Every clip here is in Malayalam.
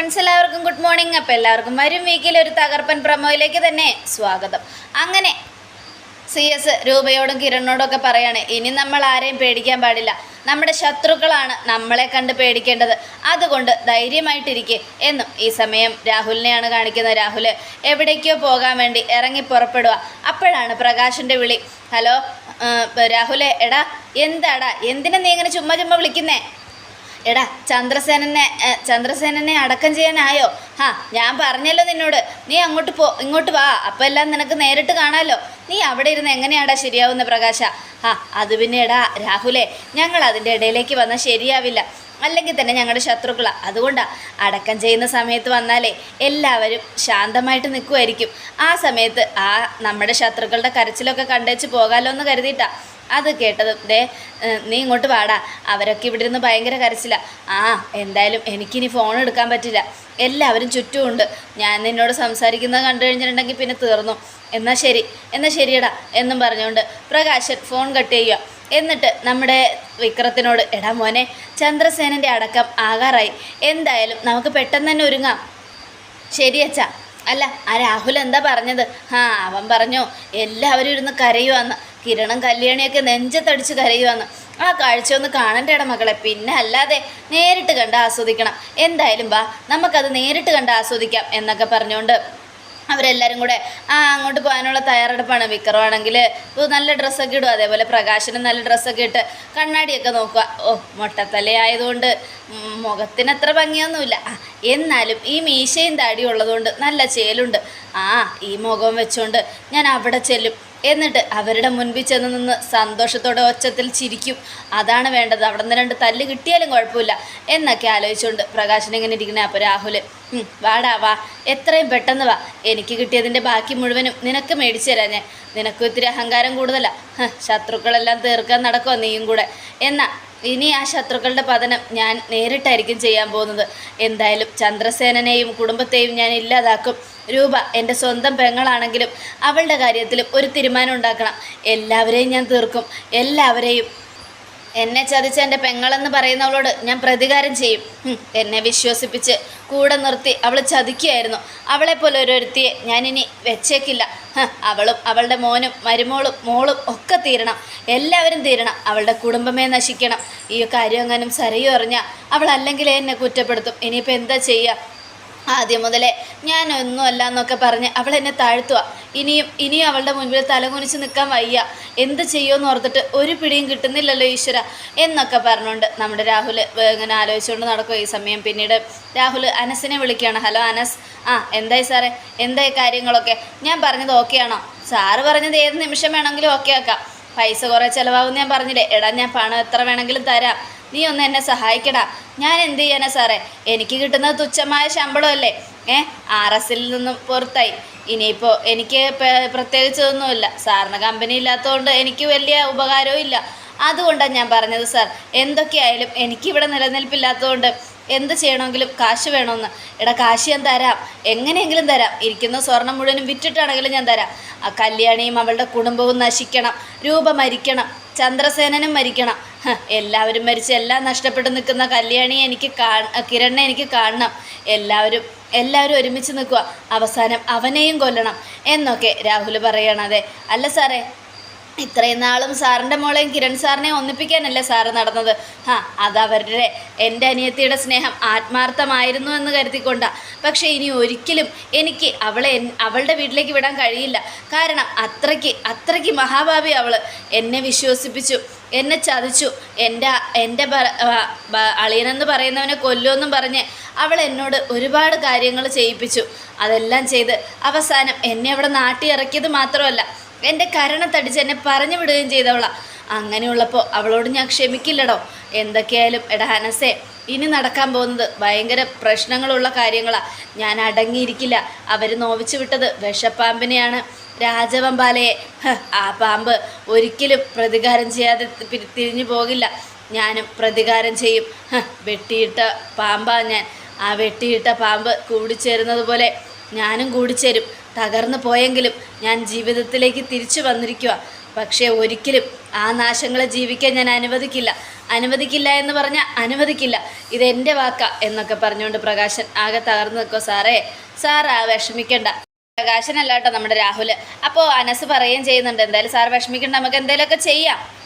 ഫ്രണ്ട്സ് എല്ലാവർക്കും ഗുഡ് മോർണിംഗ് അപ്പോൾ എല്ലാവർക്കും വരും വീക്കിൽ ഒരു തകർപ്പൻ പ്രമോയിലേക്ക് തന്നെ സ്വാഗതം. അങ്ങനെ സി എസ് രൂപയോടും കിരണിനോടും ഒക്കെ പറയാണ് ഇനി നമ്മൾ ആരെയും പേടിക്കാൻ പാടില്ല. നമ്മുടെ ശത്രുക്കളാണ് നമ്മളെ കണ്ട് പേടിക്കേണ്ടത്. അതുകൊണ്ട് ധൈര്യമായിട്ടിരിക്കെ. എന്നും ഈ സമയം രാഹുലിനെയാണ് കാണിക്കുന്നത്. രാഹുൽ എവിടേക്കോ പോകാൻ വേണ്ടി ഇറങ്ങി പുറപ്പെടുക അപ്പോഴാണ് പ്രകാശിന്റെ വിളി ഹലോ രാഹുലെ എടാ എന്താടാ? എന്തിനാ നീ ഇങ്ങനെ ചുമ്മാ ചുമ്മാ വിളിക്കുന്നേ? എടാ ചന്ദ്രസേനനെ ചന്ദ്രസേനനെ അടക്കം ചെയ്യാനായോ? ഹാ ഞാൻ പറഞ്ഞല്ലോ നിന്നോട്. നീ അങ്ങോട്ട് പോ ഇങ്ങോട്ട് വാ. അപ്പം എല്ലാം നിനക്ക് നേരിട്ട് കാണാമല്ലോ നീ അവിടെ ഇരുന്ന് എങ്ങനെയാടാ ശരിയാവുന്ന പ്രകാശ? ആ അത് പിന്നെ എടാ രാഹുലേ ഞങ്ങൾ അതിന്റെ ഇടയിലേക്ക് വന്നാൽ ശരിയാവില്ല. അല്ലെങ്കിൽ തന്നെ ഞങ്ങളുടെ ശത്രുക്കളാണ് അതുകൊണ്ടാണ് അടക്കം ചെയ്യുന്ന സമയത്ത് വന്നാലേ എല്ലാവരും ശാന്തമായിട്ട് നിൽക്കുമായിരിക്കും ആ സമയത്ത് ആ നമ്മുടെ ശത്രുക്കളുടെ കരച്ചിലൊക്കെ കണ്ടേച്ച് പോകാമല്ലോ എന്ന് കരുതിയിട്ടാ. അത് കേട്ടതും ദേ നീ ഇങ്ങോട്ട് പാടാ അവരൊക്കെ ഇവിടെ ഇരുന്ന് ഭയങ്കര കരച്ചില്ല ആ എന്തായാലും എനിക്കിനി ഫോൺ എടുക്കാൻ പറ്റില്ല. എല്ലാവരും ചുറ്റുമുണ്ട്. ഞാൻ നിന്നോട് സംസാരിക്കുന്നത് കണ്ടു കഴിഞ്ഞിട്ടുണ്ടെങ്കിൽ പിന്നെ തീർന്നു. എന്നാൽ ശരി. എന്നാൽ ശരിയടാ എന്നും പറഞ്ഞുകൊണ്ട് പ്രകാശൻ ഫോൺ കട്ട് ചെയ്യുക. എന്നിട്ട് നമ്മുടെ വിക്രത്തിനോട് എടാ മോനെ ചന്ദ്രസേനന്റെ അടക്കം ആകാറായി. എന്തായാലും നമുക്ക് പെട്ടെന്ന് തന്നെ ഒരുങ്ങാം. ശരി അച്ഛാ. അല്ല ആ രാഹുൽ എന്താ പറഞ്ഞത്? ആ അവൻ പറഞ്ഞു എല്ലാവരും ഇരുന്ന് കരയുവാന്ന്. കിരണും കല്യാണിയൊക്കെ നെഞ്ചത്തടിച്ച് കരയുവാന്ന്. ആ കാഴ്ച ഒന്ന് കാണണ്ടേട മക്കളെ? പിന്നെ അല്ലാതെ നേരിട്ട് കണ്ട് ആസ്വദിക്കണം. എന്തായാലും വാ നമുക്കത് നേരിട്ട് കണ്ട് ആസ്വദിക്കാം എന്നൊക്കെ പറഞ്ഞുകൊണ്ട് അവരെല്ലാവരും കൂടെ ആ അങ്ങോട്ട് പോകാനുള്ള തയ്യാറെടുപ്പാണ്. വിക്രമാണെങ്കിൽ നല്ല ഡ്രസ്സൊക്കെ ഇടും. അതേപോലെ പ്രകാശനും നല്ല ഡ്രസ്സൊക്കെ ഇട്ട് കണ്ണാടിയൊക്കെ നോക്കുക. ഓ മുട്ടത്തലയായതുകൊണ്ട് മുഖത്തിന് അത്ര ഭംഗിയൊന്നുമില്ല. എന്നാലും ഈ മീശയും താടിയും ഉള്ളതുകൊണ്ട് നല്ല ചേലുണ്ട്. ആ ഈ മുഖം വെച്ചുകൊണ്ട് ഞാൻ അവിടെ ചെല്ലും. എന്നിട്ട് അവരുടെ മുൻപിൽ ചെന്ന് നിന്ന് സന്തോഷത്തോടെ ഒച്ചത്തിൽ ചിരിക്കും. അതാണ് വേണ്ടത്. അവിടെ നിന്ന് രണ്ട് തല്ല് കിട്ടിയാലും കുഴപ്പമില്ല. എന്നൊക്കെ ആലോചിച്ചുകൊണ്ട് പ്രകാശൻ ഇങ്ങനെ ഇരിക്കണേ. അപ്പോൾ രാഹുൽ വാടാ വാ. എത്രയും പെട്ടെന്ന് വാ. എനിക്ക് കിട്ടിയതിന്റെ ബാക്കി മുഴുവനും നിനക്ക് മേടിച്ചു തരാം ഞാൻ. നിനക്കും ഇത്തിരി അഹങ്കാരം കൂടുതലാണ് ശത്രുക്കളെല്ലാം തീർക്കാൻ നടക്കുമോ നീയും കൂടെ. എന്നാ ഇനി ആ ശത്രുക്കളുടെ പതനം ഞാൻ നേരിട്ടായിരിക്കും ചെയ്യാൻ പോകുന്നത്. എന്തായാലും ചന്ദ്രസേനനെയും കുടുംബത്തെയും ഞാൻ ഇല്ലാതാക്കും. രൂപ എന്റെ സ്വന്തം പെങ്ങളാണെങ്കിലും അവളുടെ കാര്യത്തിലും ഒരു തീരുമാനം ഉണ്ടാക്കണം. എല്ലാവരെയും ഞാൻ തീർക്കും. എല്ലാവരെയും എന്നെ ചതിച്ച എന്റെ പെങ്ങളെന്ന് പറയുന്നവളോട് ഞാൻ പ്രതികാരം ചെയ്യും. എന്നെ വിശ്വസിപ്പിച്ച് കൂടെ നിർത്തി അവൾ ചതിക്കുകയായിരുന്നു. അവളെപ്പോലെ ഓരോരുത്തിയെ ഞാനിനി വെച്ചേക്കില്ല. അവളും അവളുടെ മോനും മരുമോളും മോളും ഒക്കെ തീരണം. എല്ലാവരും തീരണം. അവളുടെ കുടുംബമേ നശിക്കണം. ഈ കാര്യം എങ്ങാനും സരയും അറിഞ്ഞാൽ അവൾ അല്ലെങ്കിലേ എന്നെ കുറ്റപ്പെടുത്തും. ഇനിയിപ്പോൾ എന്താ ചെയ്യുക ആദ്യം മുതലേ ഞാൻ ഒന്നുമല്ല എന്നൊക്കെ പറഞ്ഞ് അവൾ എന്നെ താഴ്ത്തുക ഇനിയും ഇനിയും അവളുടെ മുൻപിൽ തലകുനിച്ച് നിൽക്കാൻ വയ്യ. എന്ത് ചെയ്യുമെന്ന് ഓർത്തിട്ട് ഒരു പിടിയും കിട്ടുന്നില്ലല്ലോ ഈശ്വര എന്നൊക്കെ പറഞ്ഞുകൊണ്ട് നമ്മുടെ രാഹുൽ ഇങ്ങനെ ആലോചിച്ചുകൊണ്ട് നടക്കുക ഈ സമയം. പിന്നീട് രാഹുൽ അനസിനെ വിളിക്കുകയാണ്. ഹലോ അനസ്. ആ എന്തായി സാറേ? എന്തായി കാര്യങ്ങളൊക്കെ? ഞാൻ പറഞ്ഞത് ഓക്കെയാണോ സാറ് പറഞ്ഞത് ഏത് നിമിഷം വേണമെങ്കിലും ഓക്കെ ആക്കാം. പൈസ കുറേ ചിലവാകും ഞാൻ പറഞ്ഞില്ലേ. എടാ ഞാൻ പണം എത്ര വേണമെങ്കിലും തരാം. നീ ഒന്ന് എന്നെ സഹായിക്കടാ. ഞാൻ എന്ത് ചെയ്യാനാ സാറേ? എനിക്ക് കിട്ടുന്നത് തുച്ഛമായ ശമ്പളമല്ലേ? ഏ ആർ എസിൽ നിന്നും പുറത്തായി. ഇനിയിപ്പോൾ എനിക്ക് പ്രത്യേകിച്ചൊന്നുമില്ല സാറിന് കമ്പനി ഇല്ലാത്തതുകൊണ്ട് എനിക്ക് വലിയ ഉപകാരവും ഇല്ല. അതുകൊണ്ടാണ് ഞാൻ പറഞ്ഞത് സാർ. എന്തൊക്കെയായാലും എനിക്കിവിടെ നിലനിൽപ്പില്ലാത്തതുകൊണ്ട് എന്ത് ചെയ്യണമെങ്കിലും കാശ് വേണമെന്ന്. എടാ കാശ് ഞാൻ തരാം. എങ്ങനെയെങ്കിലും തരാം. ഇരിക്കുന്ന സ്വർണം മുഴുവനും വിറ്റിട്ടാണെങ്കിലും ഞാൻ തരാം. ആ കല്യാണിയും അവളുടെ കുടുംബവും നശിക്കണം. രൂപ മരിക്കണം. ചന്ദ്രസേനനും മരിക്കണം. എല്ലാവരും മരിച്ച് എല്ലാം നഷ്ടപ്പെട്ട് നിൽക്കുന്ന കല്യാണിയെ എനിക്ക് കാ കിരണിനെ എനിക്ക് കാണണം. എല്ലാവരും എല്ലാവരും ഒരുമിച്ച് നിൽക്കുക. അവസാനം അവനെയും കൊല്ലണം. എന്നൊക്കെ രാഹുൽ പറയണതെ. അല്ല സാറേ ഇത്രയും നാളും സാറിന്റെ മോളെയും കിരൺ സാറിനെ ഒന്നിപ്പിക്കാനല്ലേ സാറ് നടന്നത്? ആ അതവരുടെ എന്റെ അനിയത്തിയുടെ സ്നേഹം ആത്മാർത്ഥമായിരുന്നു എന്ന് കരുതിക്കൊണ്ടാണ് പക്ഷേ ഇനി ഒരിക്കലും എനിക്ക് അവളെ അവളുടെ വീട്ടിലേക്ക് വിടാൻ കഴിയില്ല. കാരണം അത്രയ്ക്ക് അത്രയ്ക്ക് മഹാഭാവി അവൾ എന്നെ വിശ്വസിപ്പിച്ചു എന്നെ ചതിച്ചു എന്റെ എന്റെ അളിയനെന്ന് പറയുന്നവനെ കൊല്ലുമെന്നും പറഞ്ഞ് അവൾ എന്നോട് ഒരുപാട് കാര്യങ്ങൾ ചെയ്യിപ്പിച്ചു. അതെല്ലാം ചെയ്ത് അവസാനം എന്നെ അവിടെ നാട്ടി ഇറക്കിയത് മാത്രമല്ല എന്റെ കരണത്തടിച്ച് എന്നെ പറഞ്ഞു വിടുകയും ചെയ്തവളാ. അങ്ങനെയുള്ളപ്പോൾ അവളോട് ഞാൻ ക്ഷമിക്കില്ലടോ. എന്തൊക്കെയായാലും എടാ ഹനസേ ഇനി നടക്കാൻ പോകുന്നത് ഭയങ്കര പ്രശ്നങ്ങളുള്ള കാര്യങ്ങളാണ് ഞാൻ അടങ്ങിയിരിക്കില്ല. അവർ നോവിച്ചു വിട്ടത് വിഷപ്പാമ്പിനെയാണ്. രാജവമ്പാലയെ. ആ പാമ്പ് ഒരിക്കലും പ്രതികാരം ചെയ്യാതെ തിരിഞ്ഞു പോകില്ല. ഞാനും പ്രതികാരം ചെയ്യും. വെട്ടിയിട്ട പാമ്പാണ് ഞാൻ. ആ വെട്ടിയിട്ട പാമ്പ് കൂടിച്ചേരുന്നത് പോലെ ഞാനും കൂടി ചേരും. തകർന്നു പോയെങ്കിലും ഞാൻ ജീവിതത്തിലേക്ക് തിരിച്ചു വന്നിരിക്കുക പക്ഷേ ഒരിക്കലും ആ നാശങ്ങളെ ജീവിക്കാൻ ഞാൻ അനുവദിക്കില്ല. അനുവദിക്കില്ല എന്ന് പറഞ്ഞാൽ അനുവദിക്കില്ല. ഇതെന്റെ വാക്ക എന്നൊക്കെ പറഞ്ഞുകൊണ്ട് പ്രകാശൻ ആകെ തകർന്നു നിൽക്കോ സാറേ സാർ ആ വിഷമിക്കണ്ട. പ്രകാശനല്ല നമ്മുടെ രാഹുൽ അപ്പോൾ അനസ് പറയുകയും ചെയ്യുന്നുണ്ട്. എന്തായാലും സാർ വിഷമിക്കണ്ട. നമുക്ക് എന്തെങ്കിലുമൊക്കെ ചെയ്യാം.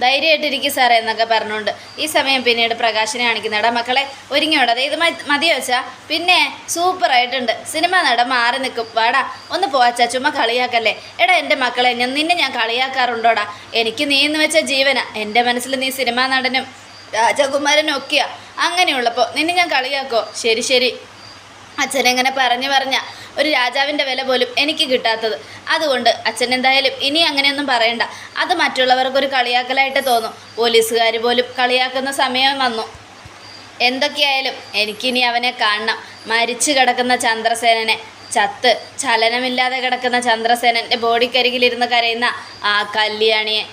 ധൈര്യമായിട്ടിരിക്കും സാറേ എന്നൊക്കെ പറഞ്ഞുകൊണ്ട് ഈ സമയം പിന്നീട് പ്രകാശനെ കാണിക്കുന്ന എടാ മക്കളെ ഒരുങ്ങി അതെ ഇത് മതി വെച്ചാ പിന്നെ സൂപ്പറായിട്ടുണ്ട്. സിനിമ നട മാറി നിൽക്കും. വാടാ ഒന്ന് പോവാച്ചാ ചുമ്മാ കളിയാക്കല്ലേ? എടാ എന്റെ മക്കളെ ഞാൻ നിന്നെ ഞാൻ കളിയാക്കാറുണ്ടോടാ? എനിക്ക് നീ എന്ന് വെച്ച ജീവന. എന്റെ മനസ്സിൽ നീ സിനിമാ നടനും രാജകുമാരനും ഒക്കെയാ. അങ്ങനെയുള്ളപ്പോൾ നിന്നെ ഞാൻ കളിയാക്കോ ശരി ശരി. അച്ഛനെങ്ങനെ പറഞ്ഞു പറഞ്ഞ ഒരു രാജാവിന്റെ വില പോലും എനിക്ക് കിട്ടാത്തത്. അതുകൊണ്ട് അച്ഛൻ എന്തായാലും ഇനി അങ്ങനെയൊന്നും പറയണ്ട. അത് മറ്റുള്ളവർക്കൊരു കളിയാക്കലായിട്ട് തോന്നും. പോലീസുകാർ പോലും കളിയാക്കുന്ന സമയം വന്നു. എന്തൊക്കെയായാലും എനിക്കിനി അവനെ കാണണം. മരിച്ചു കിടക്കുന്ന ചന്ദ്രസേനനെ ചത്ത് ചലനമില്ലാതെ കിടക്കുന്ന ചന്ദ്രസേനന്റെ ബോഡിക്കരികിലിരുന്ന് കരയുന്ന ആ കല്യാണിയെ.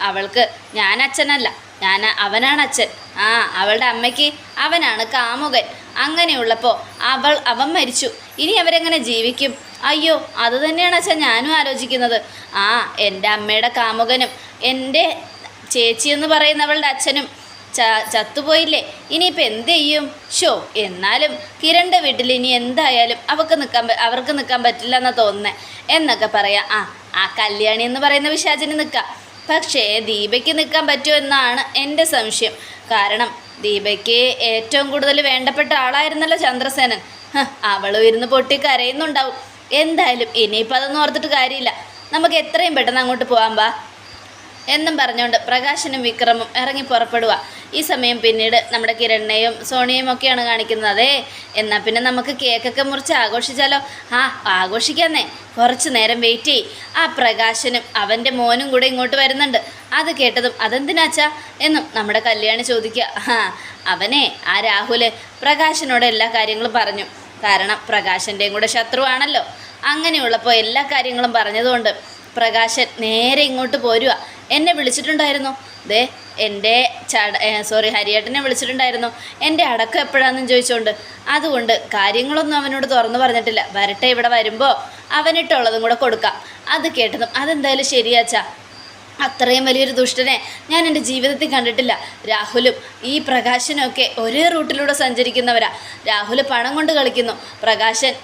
അവൾക്ക് ഞാൻ അച്ഛനല്ല. ഞാൻ അവനാണ് അച്ഛൻ. ആ അവളുടെ അമ്മയ്ക്ക് അവനാണ് കാമുകൻ. അങ്ങനെയുള്ളപ്പോൾ അവൾ അവൻ മരിച്ചു. ഇനി അവരെങ്ങനെ ജീവിക്കും? അയ്യോ അത് തന്നെയാണ് അച്ഛൻ ഞാനും ആലോചിക്കുന്നത്. ആ എന്റെ അമ്മയുടെ കാമുകനും എന്റെ ചേച്ചി എന്ന് പറയുന്നവളുടെ അച്ഛനും ച ചത്തുപോയില്ലേ? ഇനിയിപ്പോൾ എന്ത് ചെയ്യും? ഷോ എന്നാലും കിരണിന്റെ വീട്ടിൽ ഇനി എന്തായാലും അവർക്ക് നിൽക്കാൻ അവർക്ക് നിൽക്കാൻ പറ്റില്ല എന്നാണ് തോന്നുന്നത് എന്നൊക്കെ പറയാം. ആ ആ കല്യാണി എന്ന് പറയുന്ന വിശാചിന് നിൽക്കാം പക്ഷേ ദീപയ്ക്ക് നിൽക്കാൻ പറ്റുമോ എന്നാണ് എന്റെ സംശയം. കാരണം ദീപയ്ക്ക് ഏറ്റവും കൂടുതൽ വേണ്ടപ്പെട്ട ആളായിരുന്നല്ലോ ചന്ദ്രസേനൻ. അവളും ഇരുന്ന് പൊട്ടി കരയുന്നുണ്ടാവും. എന്തായാലും ഇനിയിപ്പോൾ അതൊന്നും ഓർത്തിട്ട് കാര്യമില്ല. നമുക്ക് എത്രയും പെട്ടെന്ന് അങ്ങോട്ട് പോകാൻ പാ എന്നും പറഞ്ഞുകൊണ്ട് പ്രകാശനും വിക്രമും ഇറങ്ങി പുറപ്പെടുക ഈ സമയം പിന്നീട് നമ്മുടെ കിരണ്ണയും സോണിയും ഒക്കെയാണ് കാണിക്കുന്നത്. അതെ എന്നാൽ പിന്നെ നമുക്ക് കേക്കൊക്കെ മുറിച്ച് ആഘോഷിച്ചാലോ? ആ ആഘോഷിക്കാന്നേ. കുറച്ച് നേരം വെയിറ്റ് ചെയ്യ്. ആ പ്രകാശനും അവന്റെ മോനും കൂടെ ഇങ്ങോട്ട് വരുന്നുണ്ട്. അത് കേട്ടതും അതെന്തിനാച്ചാ എന്നും നമ്മുടെ കല്യാണി ചോദിക്കുക. ആ അവനെ ആ രാഹുൽ പ്രകാശനോട് എല്ലാ കാര്യങ്ങളും പറഞ്ഞു. കാരണം പ്രകാശന്റെയും കൂടെ ശത്രുവാണല്ലോ. അങ്ങനെയുള്ളപ്പോൾ എല്ലാ കാര്യങ്ങളും പറഞ്ഞതുകൊണ്ട് പ്രകാശൻ നേരെ ഇങ്ങോട്ട് പോരുക എന്നെ വിളിച്ചിട്ടുണ്ടായിരുന്നു. ദേ എന്റെ ചട സോറി ഹരിയേട്ടനെ വിളിച്ചിട്ടുണ്ടായിരുന്നു. എന്റെ അടക്കം എപ്പോഴാണെന്നും ചോദിച്ചുകൊണ്ട് അതുകൊണ്ട് കാര്യങ്ങളൊന്നും അവനോട് തുറന്നു പറഞ്ഞിട്ടില്ല. വരട്ടെ ഇവിടെ വരുമ്പോൾ അവനിട്ടുള്ളതും കൂടെ കൊടുക്കാം. അത് കേട്ടതും അതെന്തായാലും ശരിയാച്ചാ. അത്രയും വലിയൊരു ദുഷ്ടനെ ഞാൻ എന്റെ ജീവിതത്തിൽ കണ്ടിട്ടില്ല. രാഹുലും ഈ പ്രകാശനും ഒക്കെ ഒരേ റൂട്ടിലൂടെ സഞ്ചരിക്കുന്നവരാ. രാഹുൽ പണം കൊണ്ട് കളിക്കുന്നു. പ്രകാശൻ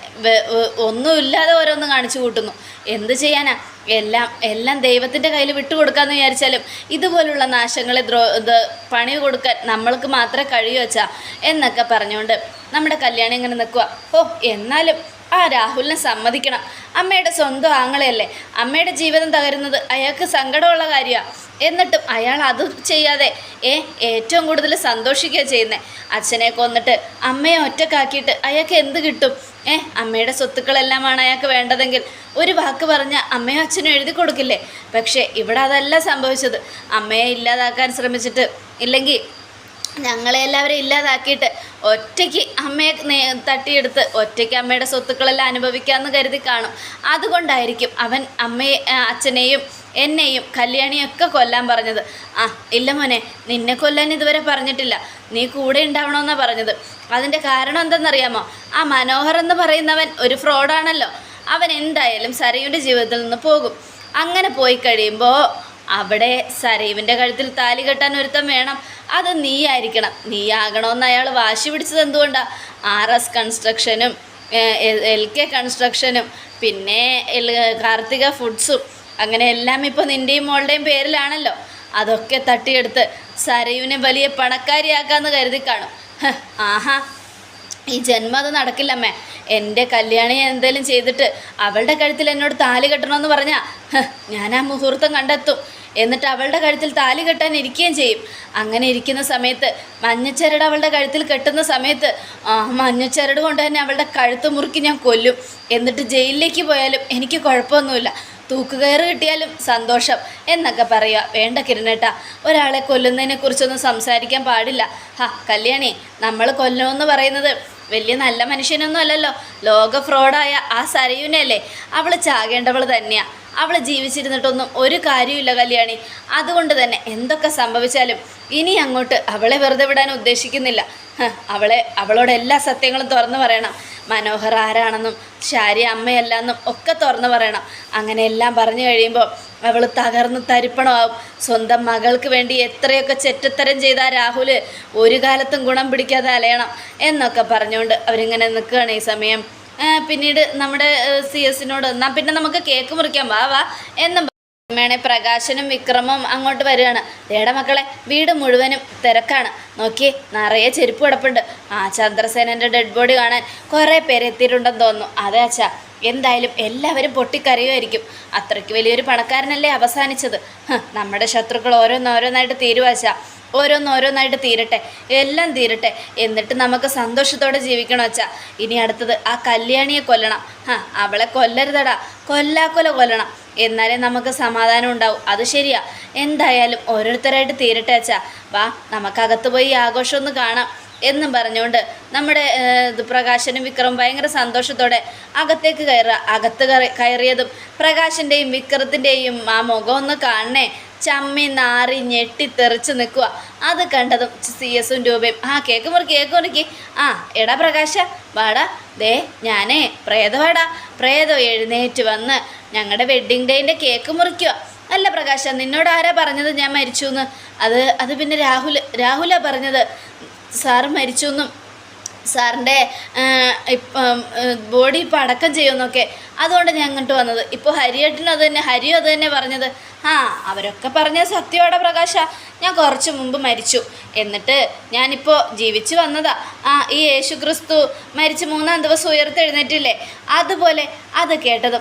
ഒന്നുമില്ലാതെ ഓരോന്ന് കാണിച്ചു കൂട്ടുന്നു. എന്ത് ചെയ്യാനാ? എല്ലാം എല്ലാം ദൈവത്തിന്റെ കയ്യിൽ വിട്ടുകൊടുക്കാമെന്ന് വിചാരിച്ചാലും ഇതുപോലുള്ള നാശങ്ങളെ ദ്രോ ഇത് പണി കൊടുക്കാൻ നമ്മൾക്ക് മാത്രമേ കഴിയൂ വെച്ചാ എന്നൊക്കെ പറഞ്ഞുകൊണ്ട് നമ്മുടെ കല്യാണം ഇങ്ങനെ നിൽക്കുക ഓ എന്നാലും ആ രാഹുലിനെ സമ്മതിക്കണം. അമ്മയുടെ സ്വന്തം ആങ്ങളെയല്ലേ? അമ്മയുടെ ജീവിതം തകരുന്നത് അയാൾക്ക് സങ്കടമുള്ള കാര്യമാണ് എന്നിട്ടും അയാൾ അത് ചെയ്യാതെ ഏ ഏറ്റവും കൂടുതൽ സന്തോഷിക്കുക ചെയ്യുന്നത് അച്ഛനെ കൊന്നിട്ട് അമ്മയെ ഒറ്റക്കാക്കിയിട്ട് അയാൾക്ക് എന്ത് കിട്ടും? ഏ അമ്മയുടെ സ്വത്തുക്കളെല്ലാമാണ് അയാൾക്ക് വേണ്ടതെങ്കിൽ ഒരു വാക്ക് പറഞ്ഞ അമ്മയും അച്ഛനും എഴുതി കൊടുക്കില്ലേ? പക്ഷേ ഇവിടെ അതല്ല സംഭവിച്ചത്. അമ്മയെ ഇല്ലാതാക്കാൻ ശ്രമിച്ചിട്ട് ഇല്ലെങ്കിൽ ഞങ്ങളെ എല്ലാവരും ഇല്ലാതാക്കിയിട്ട് ഒറ്റയ്ക്ക് അമ്മയെ തട്ടിയെടുത്ത് ഒറ്റയ്ക്ക് അമ്മയുടെ സ്വത്തുക്കളെല്ലാം അനുഭവിക്കാമെന്ന് കരുതി കാണും. അതുകൊണ്ടായിരിക്കും അവൻ അമ്മയെ അച്ഛനെയും എന്നെയും കല്യാണിയൊക്കെ കൊല്ലാൻ പറഞ്ഞത്. ആ ഇല്ല മോനെ നിന്നെ കൊല്ലാൻ ഇതുവരെ പറഞ്ഞിട്ടില്ല. നീ കൂടെ ഉണ്ടാവണമെന്നാണ് പറഞ്ഞത്. അതിന്റെ കാരണം എന്തെന്നറിയാമോ? ആ മനോഹർ എന്ന് പറയുന്നവൻ ഒരു ഫ്രോഡാണല്ലോ. അവൻ എന്തായാലും സരയുടെ ജീവിതത്തിൽ നിന്ന് പോകും. അങ്ങനെ പോയി കഴിയുമ്പോൾ അവിടെ സരീവിന്റെ കഴുത്തിൽ താലി കെട്ടാൻ ഒരുത്തം വേണം. അത് നീ ആയിരിക്കണം നീ ആകണമെന്ന് അയാൾ വാശി പിടിച്ചത് എന്തുകൊണ്ടാണ് ആർ കൺസ്ട്രക്ഷനും എൽ കെ കൺസ്ട്രക്ഷനും പിന്നെ കാർത്തിക ഫുഡ്സും അങ്ങനെ എല്ലാം ഇപ്പോൾ നിന്റെയും മോളുടെയും പേരിലാണല്ലോ. അതൊക്കെ തട്ടിയെടുത്ത് സരയുവിനെ വലിയ പണക്കാരിയാക്കാന്ന് കരുതി കാണും. ആഹാ. ഈ ജന്മം അത് നടക്കില്ലമ്മേ എന്റെ കല്യാണി എന്തെങ്കിലും ചെയ്തിട്ട് അവളുടെ കഴുത്തിൽ എന്നോട് താലി കെട്ടണമെന്ന് പറഞ്ഞാൽ ഞാൻ ആ മുഹൂർത്തം കണ്ടെത്തും. എന്നിട്ട് അവളുടെ കഴുത്തിൽ താലി കെട്ടാൻ ഇരിക്കുകയും ചെയ്യും. അങ്ങനെ ഇരിക്കുന്ന സമയത്ത് മഞ്ഞച്ചരട് അവളുടെ കഴുത്തിൽ കെട്ടുന്ന സമയത്ത് ആ മഞ്ഞച്ചരട് കൊണ്ട് തന്നെ അവളുടെ കഴുത്ത് മുറുക്കി ഞാൻ കൊല്ലും. എന്നിട്ട് ജയിലിലേക്ക് പോയാലും എനിക്ക് കുഴപ്പമൊന്നുമില്ല. തൂക്കുകയറ് കിട്ടിയാലും സന്തോഷം എന്നൊക്കെ പറയുക. വേണ്ട കിരണേട്ട ഒരാളെ കൊല്ലുന്നതിനെ കുറിച്ചൊന്നും സംസാരിക്കാൻ പാടില്ല. ഹാ കല്യാണി നമ്മൾ കൊല്ലണമെന്ന് പറയുന്നത് വലിയ നല്ല മനുഷ്യനൊന്നും അല്ലല്ലോ. ലോക ഫ്രോഡായ ആ സരയുനല്ലേ അവൾ ചാകേണ്ടവൾ തന്നെയാണ് അവൾ ജീവിച്ചിരുന്നിട്ടൊന്നും ഒരു കാര്യമില്ല കല്യാണി. അതുകൊണ്ട് തന്നെ എന്തൊക്കെ സംഭവിച്ചാലും ഇനി അങ്ങോട്ട് അവളെ വെറുതെ വിടാൻ ഉദ്ദേശിക്കുന്നില്ല. അവളെ അവളോട് എല്ലാ സത്യങ്ങളും തുറന്നു പറയണം. മനോഹർ ആരാണെന്നും ശാരി അമ്മയല്ലെന്നും ഒക്കെ തുറന്നു പറയണം. അങ്ങനെ എല്ലാം പറഞ്ഞു കഴിയുമ്പോൾ അവൾ തകർന്ന് തരിപ്പണമാവും. സ്വന്തം മകൾക്ക് വേണ്ടി എത്രയൊക്കെ ചെറ്റത്തരം ചെയ്ത രാഹുൽ ഒരു കാലത്തും ഗുണം പിടിക്കാതെ അലയണം എന്നൊക്കെ പറഞ്ഞുകൊണ്ട് അവരിങ്ങനെ നിൽക്കുകയാണ് ഈ സമയം. പിന്നീട് നമ്മുടെ സി എസിനോട് എന്നാൽ പിന്നെ നമുക്ക് കേക്ക് മുറിക്കാം വാ വാ എന്നും അമ്മയാണെ പ്രകാശനും വിക്രമും അങ്ങോട്ട് വരികയാണ്. ഏടെ മക്കളെ വീട് മുഴുവനും തിരക്കാണ്. നോക്കി നിറയെ ചെരുപ്പ് കിടപ്പുണ്ട്. ആ ചന്ദ്രസേനന്റെ ഡെഡ് ബോഡി കാണാൻ കുറേ പേര് എത്തിയിട്ടുണ്ടെന്ന് തോന്നുന്നു. അതെ അച്ഛാ. എന്തായാലും എല്ലാവരും പൊട്ടിക്കരയുമായിരിക്കും. അത്രയ്ക്ക് വലിയൊരു പണക്കാരനല്ലേ അവസാനിച്ചത്? നമ്മുടെ ശത്രുക്കൾ ഓരോന്നോരോന്നായിട്ട് തീരുവാച്ചാ ഓരോന്നോരോന്നായിട്ട് തീരട്ടെ. എല്ലാം തീരട്ടെ. എന്നിട്ട് നമുക്ക് സന്തോഷത്തോടെ ജീവിക്കണം അച്ഛാ. ഇനി അടുത്തത് ആ കല്യാണിയെ കൊല്ലണം. ഹാ അവളെ കൊല്ലരുതടാ. കൊല്ലാക്കൊല കൊല്ലണം. എന്നാലേ നമുക്ക് സമാധാനം ഉണ്ടാവും. അത് ശരിയാ. എന്തായാലും ഓരോരുത്തരായിട്ട് തീരട്ടെ അച്ഛാ. വാ നമുക്കകത്ത് പോയി ആഘോഷം ഒന്ന് കാണാം എന്നും പറഞ്ഞുകൊണ്ട് നമ്മുടെ പ്രകാശനും വിക്രമും ഭയങ്കര സന്തോഷത്തോടെ അകത്തേക്ക് കയറുക. അകത്ത് കയറിയതും പ്രകാശിന്റെയും വിക്രത്തിന്റെയും ആ മുഖം ഒന്ന് കാണണേ. ചമ്മി നാറി ഞെട്ടിത്തെറിച്ച് നിൽക്കുക. അത് കണ്ടതും സി എസും രൂപയും ആ കേക്ക് മുറി കേക്ക് മുറിക്ക്. ആ എടാ പ്രകാശ വാടാ. ദേ ഞാനേ പ്രേതവാടാ പ്രേതം എഴുന്നേറ്റ് വന്ന് ഞങ്ങളുടെ വെഡ്ഡിങ് ഡേന്റെ കേക്ക് മുറിക്കുക. അല്ല പ്രകാശ നിന്നോട് ആരാ പറഞ്ഞത് ഞാൻ മരിച്ചു എന്ന് അത് അത് പിന്നെ രാഹുൽ രാഹുലാ പറഞ്ഞത്. സാറ് മരിച്ചു എന്നും സാറിന്റെ ഇപ്പം ബോഡി ഇപ്പം അടക്കം ചെയ്യുമെന്നൊക്കെ അതുകൊണ്ട് ഞാൻ അങ്ങോട്ട് വന്നത്. ഇപ്പോൾ ഹരിയേട്ടനും അത് തന്നെ ഹരിയും അത് തന്നെ പറഞ്ഞത് ആ അവരൊക്കെ പറഞ്ഞ സത്യോടെ പ്രകാശ ഞാൻ കുറച്ച് മുമ്പ് മരിച്ചു. എന്നിട്ട് ഞാനിപ്പോൾ ജീവിച്ചു വന്നതാ. ആ ഈ യേശു ക്രിസ്തു മരിച്ച് മൂന്നാം ദിവസം ഉയർത്തെഴുന്നേറ്റില്ലേ? അതുപോലെ അത് കേട്ടത്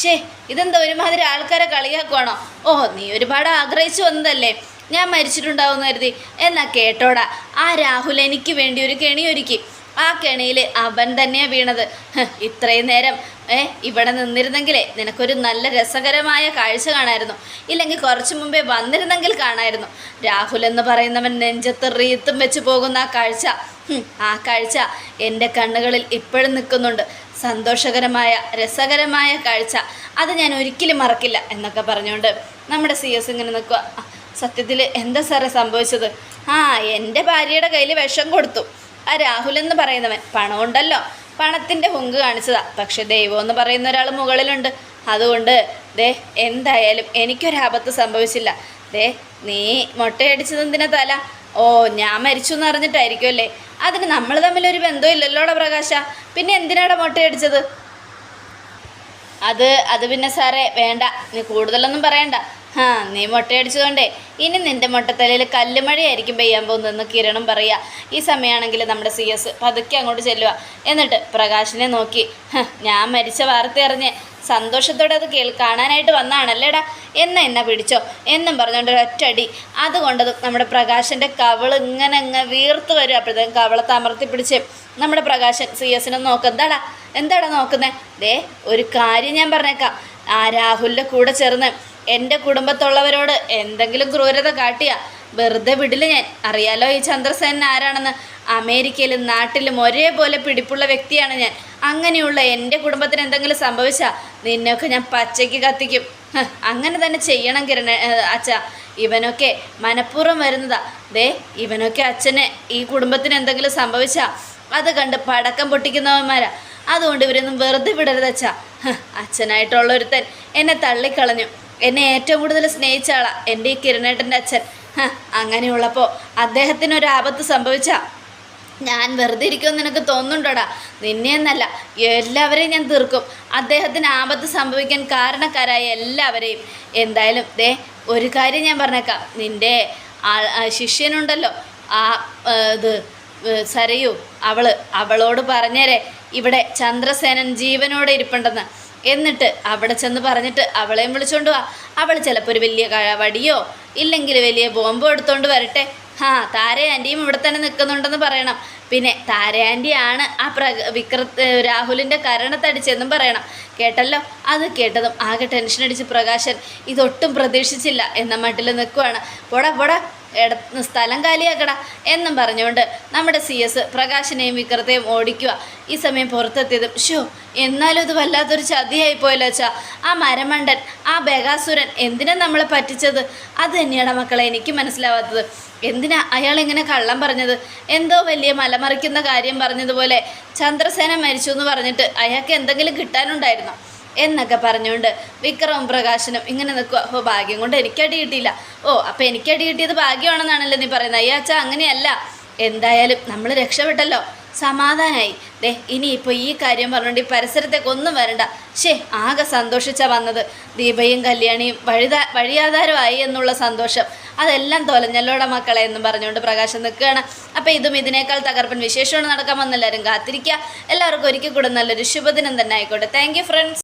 ഷേ ഇതെന്താ ഒരുമാതിരി ആൾക്കാരെ കളിയാക്കുവാണോ? ഓ നീ ഒരുപാട് ആഗ്രഹിച്ചു വന്നതല്ലേ? ഞാൻ മരിച്ചിട്ടുണ്ടാവും കരുതി. എന്നാ കേട്ടോടാ ആ രാഹുൽ എനിക്ക് വേണ്ടി ഒരു കെണി ഒരുക്കി. ആ കെണിയിൽ അവൻ തന്നെയാണ് വീണത്. ഇത്രയും നേരം ഏ ഇവിടെ നിന്നിരുന്നെങ്കിലേ നിനക്കൊരു നല്ല രസകരമായ കാഴ്ച കാണായിരുന്നു. ഇല്ലെങ്കിൽ കുറച്ച് മുമ്പേ വന്നിരുന്നെങ്കിൽ കാണായിരുന്നു. രാഹുൽ എന്ന് പറയുന്നവൻ നെഞ്ചത്ത് റീത്തും വെച്ച് പോകുന്ന ആ കാഴ്ച. ആ കാഴ്ച എന്റെ കണ്ണുകളിൽ ഇപ്പോഴും നിൽക്കുന്നുണ്ട്. സന്തോഷകരമായ രസകരമായ കാഴ്ച. അത് ഞാൻ ഒരിക്കലും മറക്കില്ല എന്നൊക്കെ പറഞ്ഞുകൊണ്ട് നമ്മുടെ സി എസ് ഇങ്ങനെ നിൽക്കുക സത്യത്തിൽ എന്താ സാറേ സംഭവിച്ചത്? ആ എന്റെ ഭാര്യയുടെ കയ്യിൽ വിഷം കൊടുത്തു. ആ രാഹുൽ എന്ന് പറയുന്നവൻ. പണമുണ്ടല്ലോ പണത്തിന്റെ ഹുങ്ക് കാണിച്ചതാ. പക്ഷെ ദൈവം എന്ന് പറയുന്ന ഒരാൾ മുകളിലുണ്ട്. അതുകൊണ്ട് ദേ എന്തായാലും എനിക്കൊരാപത്ത് സംഭവിച്ചില്ല. ദേ നീ മുട്ടയടിച്ചത് എന്തിനാ തല? ഓ ഞാൻ മരിച്ചു എന്ന് അറിഞ്ഞിട്ടായിരിക്കും അല്ലേ? അതിന് നമ്മൾ തമ്മിലൊരു ഒരു ഇല്ലല്ലോടാ പ്രകാശ. പിന്നെ എന്തിനാടാ മുട്ടയടിച്ചത്? അത് അത് പിന്നെ സാറേ വേണ്ട. നീ കൂടുതലൊന്നും പറയണ്ട. ആ നീ മുട്ടയടിച്ചതുകൊണ്ടേ. ഇനി നിന്റെ മുട്ടത്തലയിൽ കല്ലുമഴയായിരിക്കും പെയ്യാൻ പോകുന്നതെന്ന് കിരണം പറയുക. ഈ സമയമാണെങ്കിൽ നമ്മുടെ സി എസ് പതുക്കെ അങ്ങോട്ട് ചെല്ലുക. എന്നിട്ട് പ്രകാശിനെ നോക്കി. ഞാൻ മരിച്ച വാർത്ത അറിഞ്ഞ് സന്തോഷത്തോടെ അത് കേൾ കാണാനായിട്ട് വന്നാണല്ലേടാ എന്ന എന്നെ പിടിച്ചോ? എന്നും പറഞ്ഞുകൊണ്ട് ഒറ്റടി അതുകൊണ്ടത് നമ്മുടെ പ്രകാശന്റെ കവൾ ഇങ്ങനെ അങ്ങ് വീർത്ത് വരും. അപ്പോഴത്തേക്കും കവളത്തെ അമർത്തി പിടിച്ച് നമ്മുടെ പ്രകാശൻ സി എസിനെ നോക്ക്. എന്താടാ നോക്കുന്നത് നോക്കുന്നേ? ദേ ഒരു കാര്യം ഞാൻ പറഞ്ഞേക്കാം. ആ രാഹുലിന്റെ കൂടെ ചേർന്ന് എന്റെ കുടുംബത്തുള്ളവരോട് എന്തെങ്കിലും ക്രൂരത കാട്ടിയ. വെറുതെ വിടില്ല ഞാൻ. അറിയാലോ ഈ ചന്ദ്രസേനൻ ആരാണെന്ന്? അമേരിക്കയിലും നാട്ടിലും ഒരേപോലെ പിടിപ്പുള്ള വ്യക്തിയാണ് ഞാൻ. അങ്ങനെയുള്ള എന്റെ കുടുംബത്തിന് എന്തെങ്കിലും സംഭവിച്ചാൽ നിന്നെയൊക്കെ ഞാൻ പച്ചയ്ക്ക് കത്തിക്കും. അങ്ങനെ തന്നെ ചെയ്യണം കിരണ അച്ഛ. ഇവനൊക്കെ മനഃപൂർവം വരുന്നതാ. ദേ ഇവനൊക്കെ അച്ഛനെ ഈ കുടുംബത്തിന് എന്തെങ്കിലും സംഭവിച്ചാൽ അത് കണ്ട് പടക്കം പൊട്ടിക്കുന്നവന്മാരാ. അതുകൊണ്ട് ഇവരൊന്നും വെറുതെ വിടരുത് അച്ഛാ. അച്ഛനായിട്ടുള്ളൊരുത്തൻ അച്ഛനായിട്ടുള്ള ഒരുത്തൻ എന്നെ തള്ളിക്കളഞ്ഞു. എന്നെ ഏറ്റവും കൂടുതൽ സ്നേഹിച്ച ആളാ എന്റെ ഈ കിരണേട്ടന്റെ അച്ഛൻ. അങ്ങനെയുള്ളപ്പോൾ അദ്ദേഹത്തിന് ഒരു ആപത്ത് സംഭവിച്ച. ഞാൻ വെറുതെ ഇരിക്കുമെന്ന് നിനക്ക് തോന്നുന്നുണ്ടോടാ? നിന്നെയെന്നല്ല എല്ലാവരെയും ഞാൻ തീർക്കും. അദ്ദേഹത്തിന് ആപത്ത് സംഭവിക്കാൻ കാരണക്കാരായ എല്ലാവരെയും. എന്തായാലും ദേ ഒരു കാര്യം ഞാൻ പറഞ്ഞേക്കാം. നിന്റെ ശിഷ്യനുണ്ടല്ലോ ആ ഇത് സരയു അവൾ അവളോട് പറഞ്ഞേരെ ഇവിടെ ചന്ദ്രസേനൻ ജീവനോടെ ഇരിപ്പുണ്ടെന്ന്. എന്നിട്ട് അവിടെ ചെന്ന് പറഞ്ഞിട്ട് അവളെയും വിളിച്ചോണ്ട് വാ. അവൾ ചിലപ്പോൾ ഒരു വലിയ വടിയോ ഇല്ലെങ്കിൽ വലിയ ബോംബോ എടുത്തോണ്ട് വരട്ടെ. ആ താര ആന്റിയും ഇവിടെ തന്നെ നിൽക്കുന്നുണ്ടെന്ന് പറയണം. പിന്നെ താര ആന്റിയാണ് ആ പ്ര വിക്രത്ത് രാഹുലിന്റെ കരണത്തടിച്ചെന്നും പറയണം. കേട്ടല്ലോ? അത് കേട്ടതും ആകെ ടെൻഷൻ അടിച്ച് പ്രകാശൻ ഇതൊട്ടും പ്രതീക്ഷിച്ചില്ല എന്ന മട്ടിൽ നിൽക്കുവാണ് പോടാ പോടാ. ഇട സ്ഥലം കാലിയാക്കട എന്നും പറഞ്ഞുകൊണ്ട് നമ്മുടെ സി എസ് പ്രകാശിനെയും വിക്രത്തെയും ഓടിക്കുക. ഈ സമയം പുറത്തെത്തിയതും ഷോ എന്നാലും ഇത് വല്ലാത്തൊരു ചതിയായി പോയല്ലോ അച്ഛാ. ആ മരമണ്ടൻ ആ ബഗാസുരൻ എന്തിനാ നമ്മളെ പറ്റിച്ചത്? അത് തന്നെയാണ് മക്കളെ എനിക്ക് മനസ്സിലാവാത്തത്. എന്തിനാ അയാൾ ഇങ്ങനെ കള്ളം പറഞ്ഞത്? എന്തോ വലിയ മലമറിക്കുന്ന കാര്യം പറഞ്ഞതുപോലെ ചന്ദ്രസേന മരിച്ചു എന്ന് പറഞ്ഞിട്ട് അയാൾക്ക് എന്തെങ്കിലും കിട്ടാനുണ്ടായിരുന്നോ? എന്നൊക്കെ പറഞ്ഞുകൊണ്ട് വിക്രവും പ്രകാശനം ഇങ്ങനെ നിൽക്കുക ഓ ഭാഗ്യം കൊണ്ട് എനിക്കടി കിട്ടിയില്ല. ഓ അപ്പം എനിക്കടി കിട്ടിയത് ഭാഗ്യമാണെന്നാണല്ലോ നീ പറയുന്നത്. അയ്യോ അച്ഛാ അങ്ങനെയല്ല. എന്തായാലും നമ്മൾ രക്ഷപ്പെട്ടല്ലോ. സമാധാനമായി ദേ ഇനിയിപ്പോൾ ഈ കാര്യം പറഞ്ഞുകൊണ്ട് ഈ പരിസരത്തേക്ക് ഒന്നും വരണ്ട. ഷേ ആകെ സന്തോഷിച്ചാ വന്നത്. ദീപയും കല്യാണിയും വഴിതാ വഴിയാധാരമായി എന്നുള്ള സന്തോഷം. അതെല്ലാം തൊലഞ്ഞല്ലോടെ മക്കളെ എന്നും പറഞ്ഞുകൊണ്ട് പ്രകാശം നിൽക്കുകയാണ്. അപ്പോൾ ഇതും ഇതിനേക്കാൾ തകർപ്പൻ വിശേഷമാണ് നടക്കാൻ വന്നെല്ലാവരും കാത്തിരിക്കുക. എല്ലാവർക്കും ഒരിക്കൽ കൂടെ നല്ലൊരു ശുഭദിനം തന്നെ ആയിക്കോട്ടെ. Thank friends